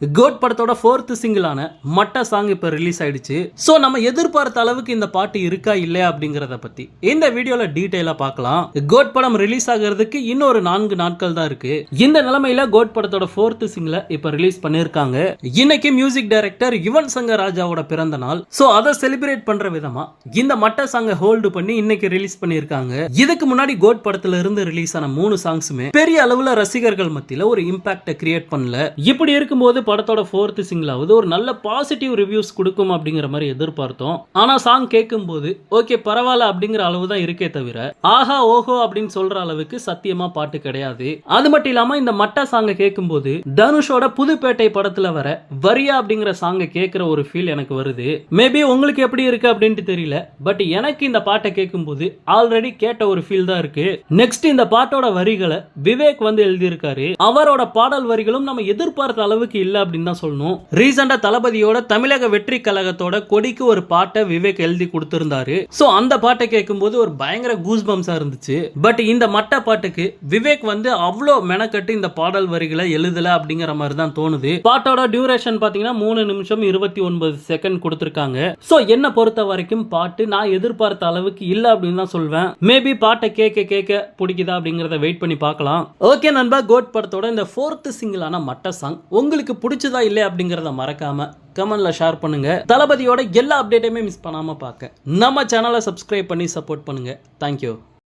Code படத்தோட fourth சிங்கிளான மட்ட song இப்போ ரிலீஸ் ஆயிடுச்சு. ஸோ நம்ம எதிர்பார்த்த அளவுக்கு இந்த பாட்டு இருக்கா இல்லையா அப்படிங்கிறத பத்தி இந்த வீடியோல டீட்டெயிலாக பார்க்கலாம். கோட் படம் ரிலீஸ் ஆகிறதுக்கு இன்னொரு நான்கு நாட்கள் தான் இருக்கு. இந்த நிலைமையில கோட் படத்தோட ஃபோர்த் சிங்கிளை இப்போ ரிலீஸ் பண்ணியிருக்காங்க இன்னைக்கு மியூசிக் டைரக்டர் யுவன் சங்கர் ராஜாவோட பிறந்த நாள். ஸோ அதை செலிப்ரேட் பண்ற விதமா இந்த மட்ட சாங்கை ஹோல்டு பண்ணி இன்னைக்கு ரிலீஸ் பண்ணியிருக்காங்க இதுக்கு முன்னாடி கோட் படத்துல இருந்து ரிலீஸ் ஆன மூணு சாங்ஸுமே பெரிய அளவுல ரசிகர்கள் மத்தியில் ஒரு இம்பாக்டை கிரியேட் பண்ணல. இப்படி இருக்கும்போது படத்தோட ஃபோர்த் சிங்கிளாவது ஒரு நல்ல பாசிட்டிவ் ரிவ்யூஸ் கொடுக்கும் அப்படிங்கிற மாதிரி எதிர்பார்த்தோம். ஆனால் சாங் கேட்கும்போது ஓகே பரவாயில்ல அப்படிங்கிற அளவு தான் இருக்கே தவிர ஆஹா ஓஹோ அப்படின்னு சொல்ற அளவுக்கு சத்தியமா பாட்டு கிடையாது. அது மட்டும் இல்லாம இந்த மட்டா சாங்கை கேட்கும்போது தனுஷோட புதுப்பேட்டை படத்துல வர வரியா அப்படிங்கிற சாங்கை கேட்கிற ஒரு ஃபீல் எனக்கு வருது. மேபி உங்களுக்கு எப்படி இருக்கு அப்படின்ட்டு தெரியல பட் எனக்கு இந்த பாட்டை கேட்கும்போது ஆல்ரெடி கேட்ட ஒரு ஃபீல் தான் இருக்கு. நெக்ஸ்ட் இந்த பாட்டோட வரிகளை விவேக் வந்து எழுதியிருக்காரு. அவரோட பாடல் வரிகளும் நம்ம எதிர்பார்த்த அளவுக்கு இல்ல அப்படின்னு தான் சொல்லணும். ரீசெண்டா தளபதியோட தமிழக வெற்றி கழகத்தோட கொடிக்கு ஒரு பாட்டை விவேக் எழுதி கொடுத்திருந்தாரு. சோ அந்த பாட்டை கேட்கும்போது ஒரு பயங்கர கூஸ் பம்ஸா இருந்துச்சு. பட் இந்த மட்ட பாட்டுக்கு விவேக் வந்து அவ்வளோ மெனக்கட்டு இந்த பாடல் வரிகளை எழுதல அப்படிங்கிற மாதிரி தான் தோணுது. பாட்டோட டியூரேஷன் பாத்தீங்கன்னா மூணு நிமிஷம் இருபத்தி ஒன்பது செகண்ட் கொடுத்திருக்காங்க. சோ என்ன பொறுத்த வரைக்கும் பாட்டு நான் எதிர்பார்த்த அளவுக்கு இல்ல அப்படின்னு தான் சொல்வேன். மேபி பாட்டை கேட்க கேட்க பிடிக்குதா அப்படிங்கறத வெயிட் பண்ணி பார்க்கலாம். ஓகே நண்பா கோட் படத்தோட இந்த ஃபோர்த் சிங்கிளான மட்ட சாங் உங்களுக்கு பிடிச்சதா இல்லை அப்படிங்கிறத மறக்காம கமெண்ட்ல ஷேர் பண்ணுங்க. தளபதியோட எல்லா அப்டேட்டையுமே மிஸ் பண்ணாம பார்க்க. நம்ம சேனலை சப்ஸ்கிரைப் பண்ணி சப்போர்ட் பண்ணுங்க. தேங்க்யூ